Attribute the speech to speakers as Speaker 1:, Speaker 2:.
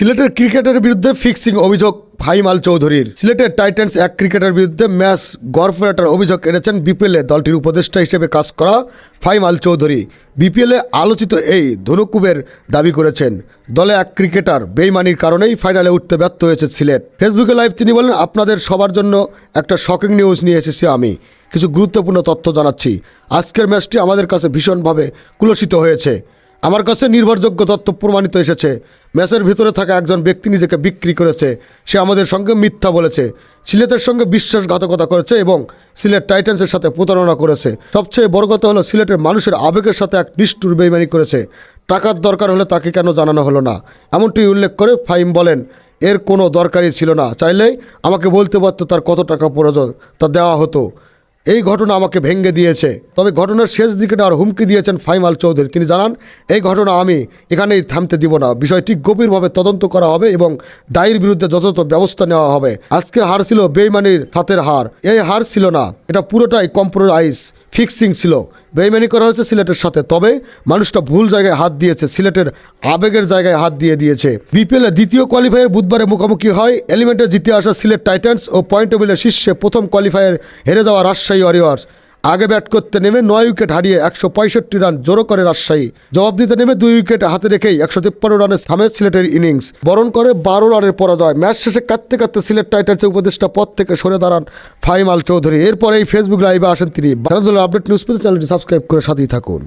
Speaker 1: সিলেটের ক্রিকেটের বিরুদ্ধে ফিক্সিং অভিযোগ ফাইমাল চৌধুরীর। সিলেটের টাইটান্স এক ক্রিকেটার বিরুদ্ধে ম্যাচ গড়ফেরাটার অভিযোগ এনেছেন বিপিএলে দলটির উপদেষ্টা হিসেবে কাজ করা ফাহিম আল চৌধুরী। বিপিএলে আলোচিত এই ধনুকুবের দাবি করেছেন। দলে এক ক্রিকেটার বেইমানির কারণেই ফাইনালে উঠতে ব্যর্থ হয়েছে সিলেট। ফেসবুকে লাইভ তিনি বলেন, আপনাদের সবার জন্য একটা শকিং নিউজ নিয়ে এসেছি আমি। কিছু গুরুত্বপূর্ণ তথ্য জানাচ্ছি। আজকের ম্যাচটি আমাদের কাছে ভীষণভাবে কুলসিত হয়েছে। আমার কাছে নির্ভরযোগ্য তথ্য প্রমাণিত এসেছে। ম্যাচের ভিতরে থাকা একজন ব্যক্তি নিজেকে বিক্রি করেছে। সে আমাদের সঙ্গে মিথ্যা বলেছে। সিলেটের সঙ্গে বিশ্বাসঘাতকতা করেছে এবং সিলেট টাইটান্সের সাথে প্রতারণা করেছে। সবচেয়ে বড় কথা হলো, সিলেটের মানুষের আবেগের সাথে এক নিষ্ঠুর বেইমানি করেছে। টাকার দরকার হলে তাকে কেন জানানো হলো না? এমনটি উল্লেখ করে ফাইম বলেন, এর কোনো দরকারই ছিল না। চাইলেই আমাকে বলতে পারতো তার কত টাকা প্রয়োজন, তা দেওয়া হতো। এই ঘটনা আমাকে ভেঙ্গে দিয়েছে। তবে ঘটনার শেষ দিকে আর হুমকি দিয়েছেন ফাইমাল চৌধুরী। তিনি জানান, এই ঘটনা আমি এখানেই থামতে দিব না। বিষয়টি গভীরভাবে তদন্ত করা হবে এবং দায়ের বিরুদ্ধে যথাযথ ব্যবস্থা নেওয়া হবে। আজকের হার ছিল বেইমানির হাতের হার। এই হার ছিল না, এটা পুরোটাই কম্প্রোমাইজ। ফিক্সিং ছিল। বেইমানি করা হয়েছে সিলেটের সাথে। তবে মানুষটা ভুল জায়গায় হাত দিয়েছে, সিলেটের আবেগের জায়গায় হাত দিয়ে দিয়েছে। বিপিএলে দ্বিতীয় কোয়ালিফায়ার বুধবারে মুখোমুখি হয়। এলিমেন্টে জিতে আসা সিলেট টাইটান্স ও পয়েন্ট টেবিলের শীর্ষে প্রথম কোয়ালিফায়ার হেরে যাওয়া রাজশাহী ওয়ারিয়র্স আগে ব্যাট করতে নেমে নয় উইকেট হারিয়ে একশো পঁয়ষট্টি রান জোরো করে রাজশাহী। জবাব দিতে নেমে দুই উইকেট হাতে রেখেই একশো তিপ্পান্ন রানে থামে সিলেটের ইনিংস। বরণ করে বারো রানের পরাজয়। ম্যাচ শেষে কাঁদতে কাঁদতে সিলেট টাইটার্সের উপদেষ্টা পদ থেকে সরে দাঁড়ান ফাইমাল চৌধুরী। এরপরে এই ফেসবুক লাইভে আসেন তিনি। আপডেট নিউজ পেতে চ্যানেলটি সাবস্ক্রাইব করে সাথেই থাকুন।